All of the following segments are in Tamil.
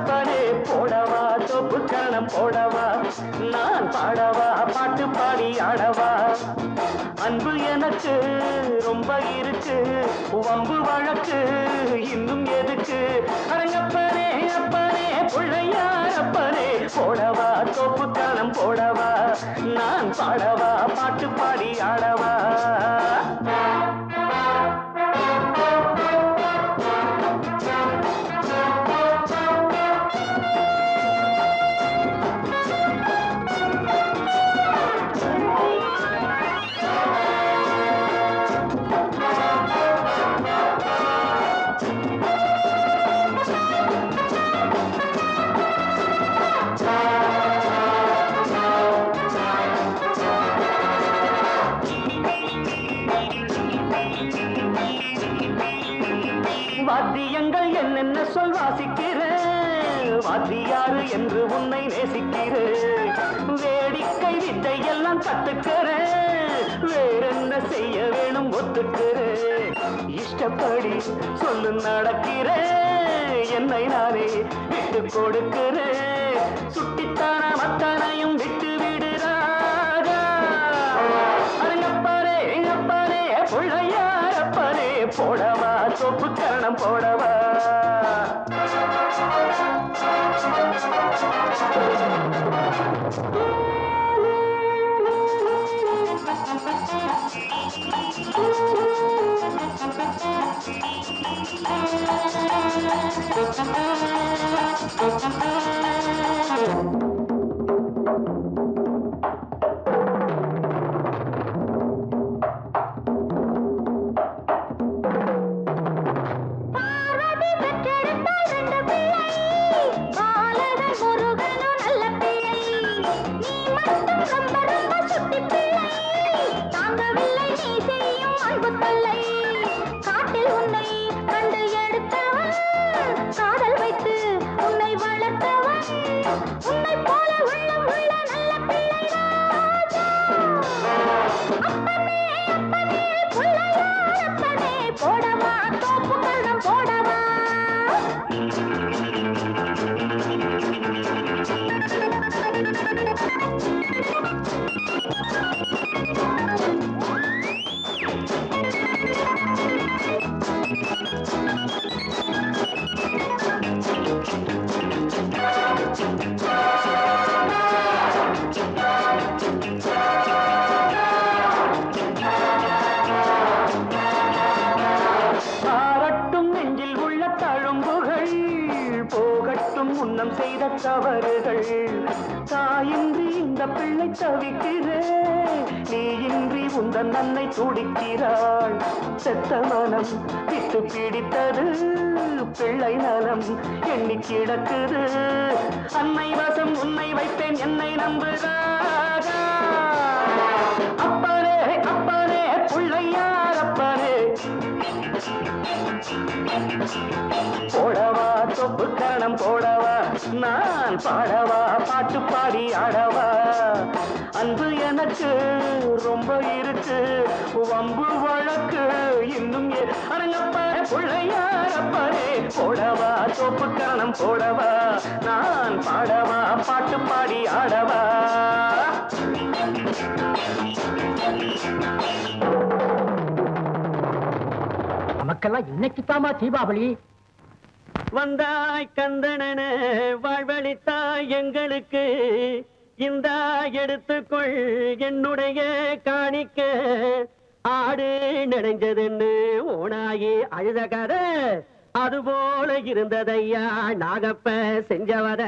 அப்பனே போடவா தொப்பு கரணம் போடவா நான் பாடவா பாட்டு பாடி ஆடவா. அன்பு எனக்கு ரொம்ப இருக்கு வம்பு வழக்கு இன்னும் எதுக்கு? அரங்கப்பனே அப்பனே பிள்ளையார் அப்பனே போடவா தொப்பு கரணம் போடவா நான் பாடவா பாட்டு பாடி ஆடவா. சொல் வாசிக்கிறேன். வாத்தியாறு என்று உன்னை நேசிக்கிறேன். வேடிக்கை வித்தை எல்லாம் கத்துக்கிறேன். வேறென்ன செய்ய வேணும் ஒத்துக்கிறேன். இஷ்டப்படி சொல்லு நடக்கிறேன். என்னை நானே விட்டு கொடுக்கிறேன். சுட்டித்தான மத்தனையும் விட்டு விடுறாரா அரங்கப்பாரே எங்கப்பாரே பிள்ளையாரப்பாரே போடவா சொப்பு கரணம் போடவா தவிக்கிறேன். நீ இன்றி உந்தன் நன்னை துடிக்கிறாள். செத்த மனம் விட்டு பிடித்தது பிள்ளை நலம் எண்ணி கிடக்குது அன்னை வசம் உன்னை வைப்பேன் என்னை நம்புகிறாரா அப்பனே அப்பனே பிள்ளை போடவா தொப்பு கரணம் போடவா நான் பாடவா பாட்டு பாடி ஆடவா. அன்பு எனக்கு ரொம்ப இருக்கு வம்பு வழக்கு இன்னும் எ- அரங்கப்ப பிள்ளையாரப்பரே போடவா தொப்பு கரணம் போடவா நான் பாடவா பாட்டு பாடி ஆடவா. மக்கள்லாம் இன்னைக்கு தாமா தீபாவளி. வந்தாய் கந்தனன வாழ்வழித்தாய் எங்களுக்கு. இந்த எடுத்துக்கொள் என்னுடைய காணிக்க. ஆடு நடைஞ்சதுன்னு ஓனாயி அழுத கத. அது போல இருந்ததையா நாகப்ப செஞ்சவத.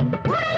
Woo!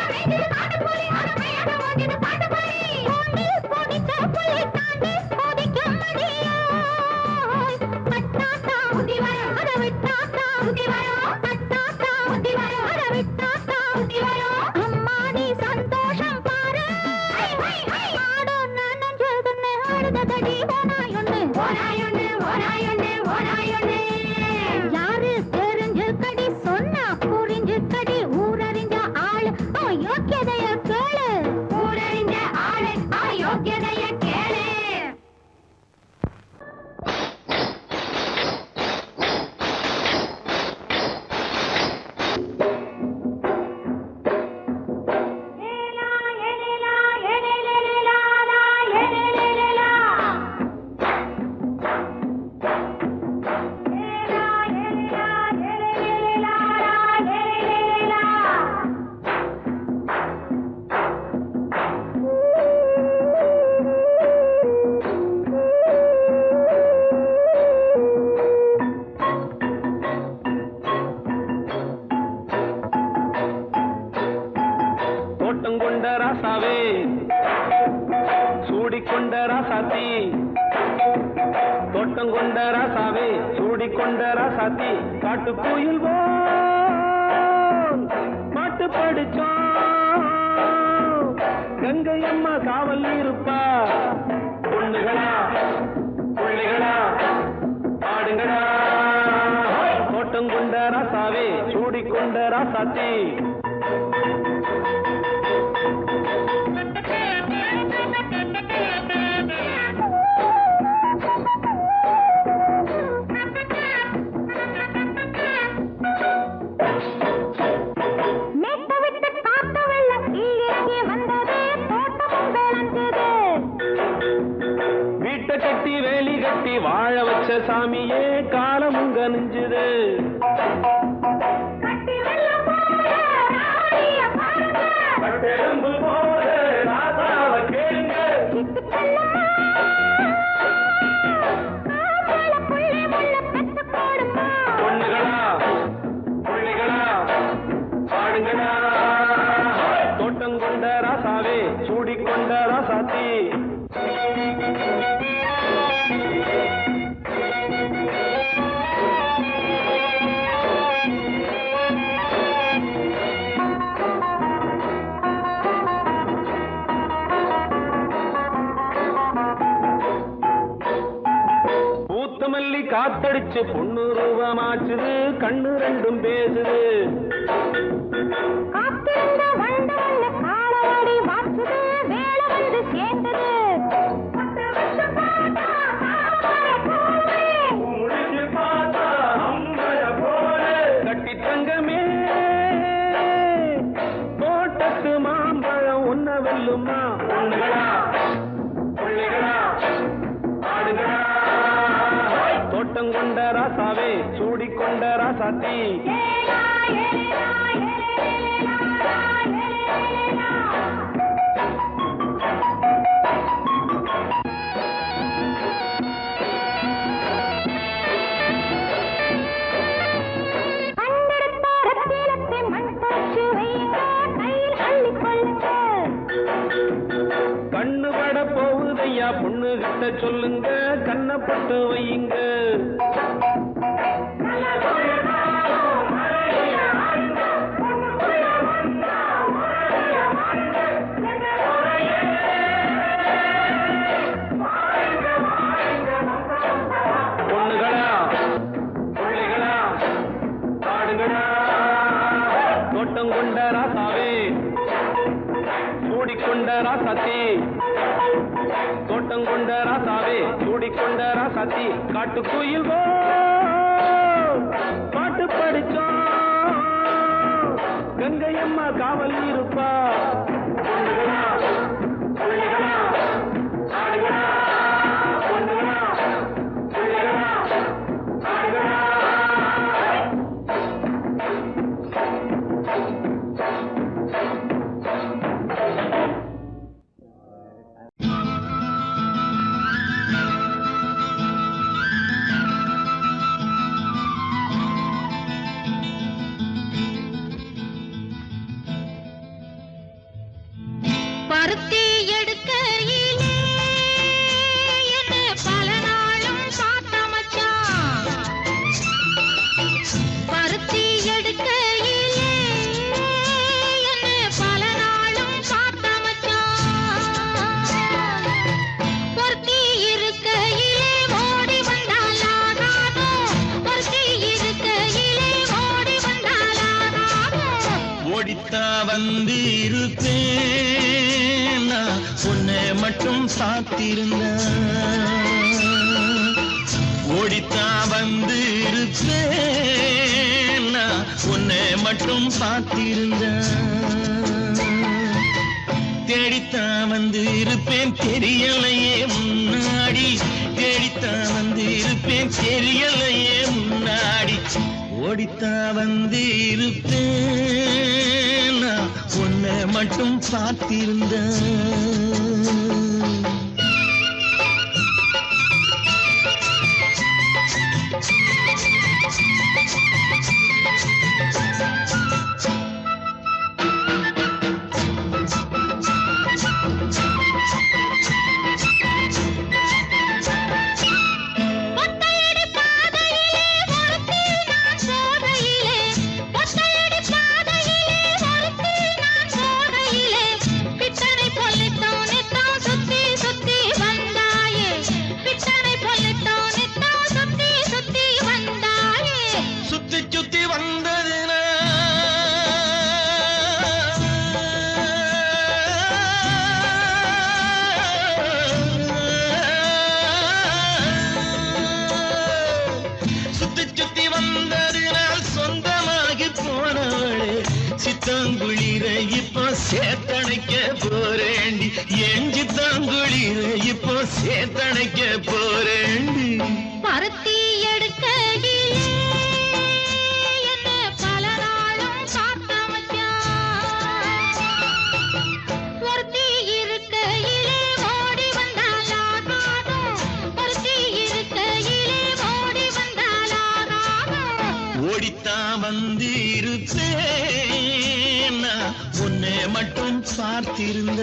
கூட்டம் கொண்ட ராசாவே சூடி கொண்ட ராசாத்தி காட்டு கோயில் மாட்டு படிச்சோம். கங்கை அம்மா காவல் இருப்பா. பொண்ணுகளா பிள்ளைகளா பாடுங்களா தோட்டம் கொண்ட ராசாவே சூடி கொண்ட ராசாத்தி கட்டி வாழ வச்ச சாமியே காலம் உங்க நெஞ்சுது காத்தடிச்சு பொண்ணு ரூபமாச்சுது கண்ணு ரெண்டும் பேசுது. கண்ணு பட போகுதையா பொண்ணு கிட்ட சொல்லுங்க கண்ணப்பட்டு வையுங்க கூட்டம் கொண்ட ராசாவே. சூடிக்கொண்ட ராசாத்தி. தோட்டம் கொண்ட ராசாவே. சூடிக்கொண்ட ராசாத்தி. காட்டுக்குயில் கோயில் பாட்டு படிச்சோம் கங்கையம்மா காவல் இருப்பா. மட்டும் ஓடித்தான் ஓடித்தா வந்து இருப்பேன் நான் உன்னை மட்டும் பார்த்திருந்த தேடித்தான் வந்து இருப்பேன் தெரியலையே முன்னாடி. தேடித்தான் வந்து இருப்பேன் தெரியலையே முன்னாடி. ஓடித்தான் வந்து இருப்பேன் நான் உன்னை மட்டும் பார்த்திருந்தேன். சித்தாங்குளிர இப்போ சேத்தணைக்க போறேண்டி என் சித்தாங்குளிர இப்போ சேத்தணைக்க போறேண்டி பருத்தி எடுக்க காத்திருந்த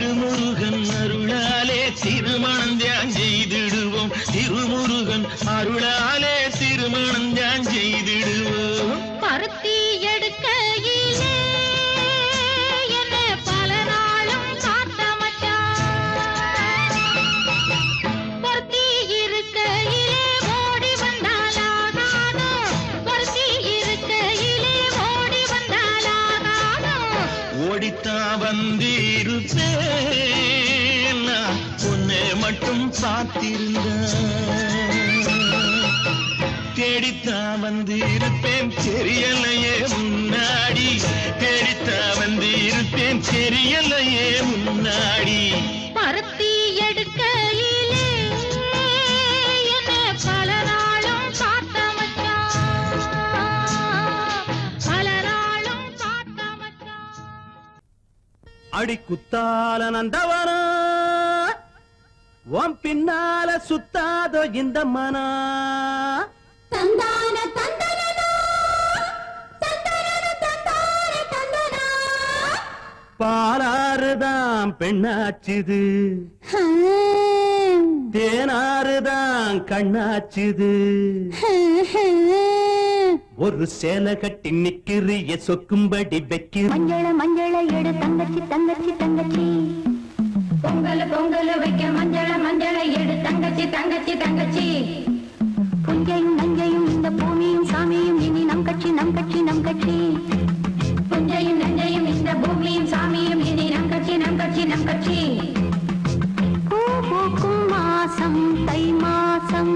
திருமுருகன் அருளாலே திருமணம் தியான் செய்திடுவோம். திருமுருகன் அருளாலே தேடித்தான் வந்திருப்பேன் தெரியலையே முன்னாடி. தேடித்தான் வந்திருப்பேன் தெரியலையே முன்னாடி. பருத்தி மச்சான் அடி குத்தால நந்தவனா உன் பின்னால சுத்தாதோ இந்த மனா. பாலாறுதான் பெண்ணாச்சுது. தேனாறுதான் கண்ணாச்சுது. ஒரு சேலை கட்டி நிக்கிறிய சொக்கும்படி வைக்கிற மஞ்சள மஞ்சள எடு தங்கச்சி தங்கச்சி தங்கச்சி. பொங்கல் பொங்கல் வைக்க மஞ்சள மஞ்சள எடு தங்கச்சி தங்கச்சி தங்கச்சி. புஞ்சையும் நஞ்சையும் இந்த பூமியும் சாமியும் இனி நம் கட்சி நம் கட்சி நம் கட்சி. புஞ்சையும் நஞ்ச ஓம் லீம் சாமியும் இனி நம் கட்சி நம் கட்சி நம் கட்சி பூ பூக்கும் மாசம் தை மாசம்